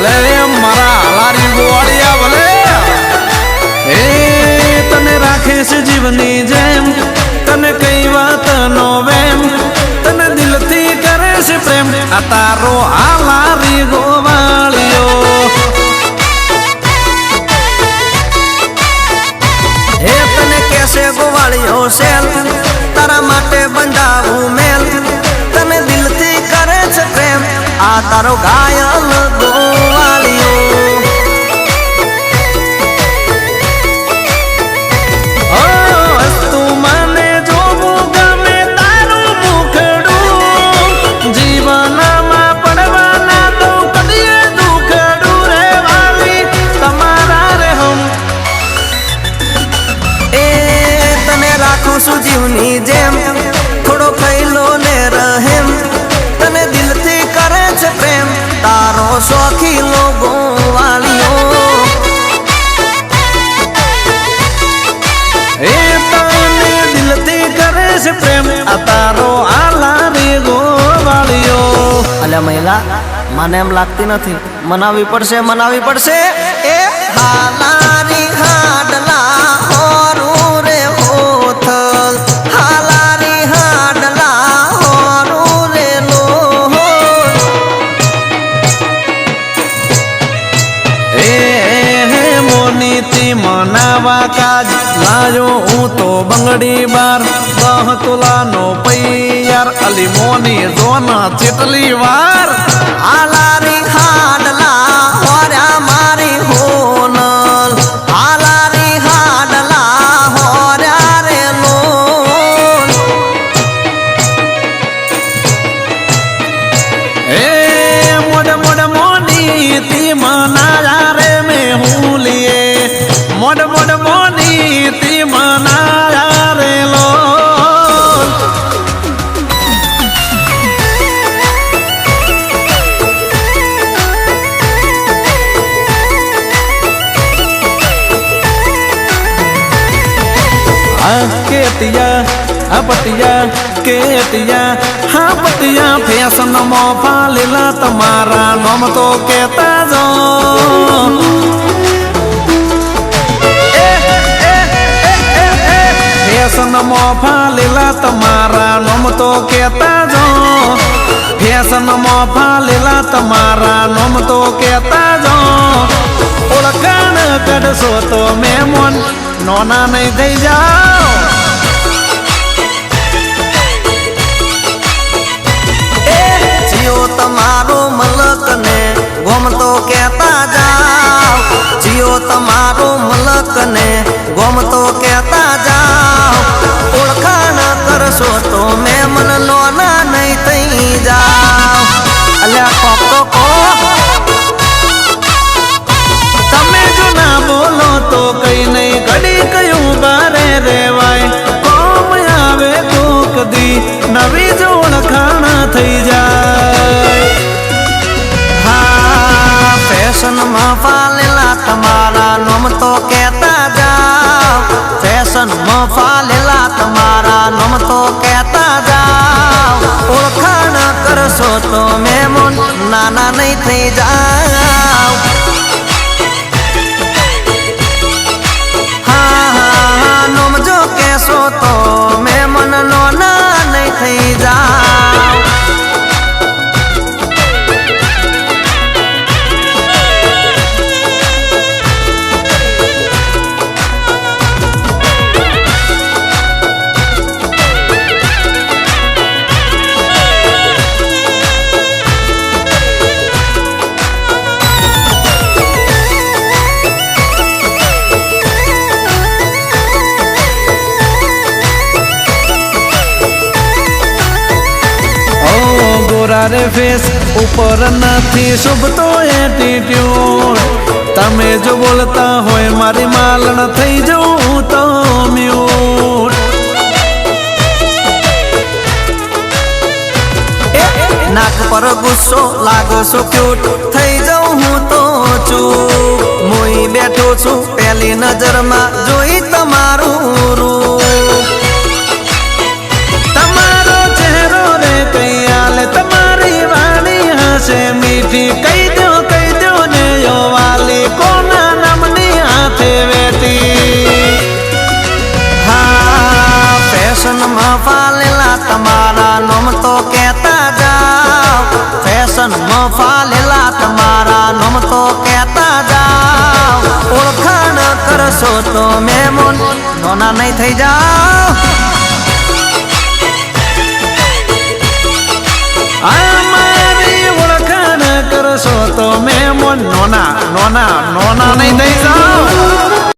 ભલે મારા હાલારી ગોળિયા ભલે. એ તને રાખે છે જીવની જેમ, તને કઈ વાત નો વેમ, તને દિલથી કરે છે પ્રેમ, આ તારો હાલારી ગોવાળિયો. હે તને કેસે ગોવાળિયો સેલ તારા માટે બંધાવું મેલ, તને દિલથી કરે છે પ્રેમ, આ તારો ગાયલ છે પ્રેમ આ તારો આલારી ગોવાળિયો અલ્યા મહિલા મને એમ લાગતી નથી મનાવી પડશે મનાવી પડશે એ હાલારી હાડલા મનાવા કાજ. લાયો હું તો બંગડી બાર. દહ તુલાનો પૈયાર. અલી મોની જોન ચેટલી વાર. આલારી હાડલા હોર્યા મારી હોન આલારી હાડલા હોર્યા રે લોલ. એ મોડ મોડ મોડી તી મનાયા આ કેતિયા આ પટિયા કેતિયા હા પટિયા ફેશન મો ફાલેલા તમારા નામ તો કેતા જો ફેશન મો ફાલેલા તમારા નામ તો કેતા જો ફેશન મો ફાલેલા તમારા નામ તો કેતા જો ઓળખાણ કરશો તો મેમોન નોના નહીં થઈ જાઓ. જીઓ તમારો મલક ને ગોમતો કેતા દી નવી જો ઓળખાણ થઈ જાય હા ફેશનમાં ફાલેલા તમારા નમ તો કહેતા જાઓ ફેશનમાં ફાલેલા તમારા નમ તો કહેતા જાઓ ઓળખાણ કરશો તો મેમોન નાના નહીં થઈ જાઓ ગોરા રે ફેસ ઉપર નથી શુભતો એટીટ્યુડ તમે જો બોલતા હોય મારી માલણ થઈ જવું તો મ્યુટ નાક પર ગુસ્સો લાગો છો ક્યુટ થઈ જાઉં હું તો છું હું બેઠો છું પહેલી નજરમાં, જોઈ તમારું તેથી કઈ દો કઈ દો ને યો વાલી કોના નામની હાથે વેતી? હા, ફેશનમાં ફાલેલા તમારા નામ તો કહેતા જાઓ. ફેશનમાં ફાલેલા તમારા નામ તો કહેતા જાઓ. ઓળખાણ કરશો તો મેમોન, નોના નહીં થઈ જાઓ. ઓળખાણ કરશો તો મેં મોન નોના નોના નોના નહીં થઈ જાઓ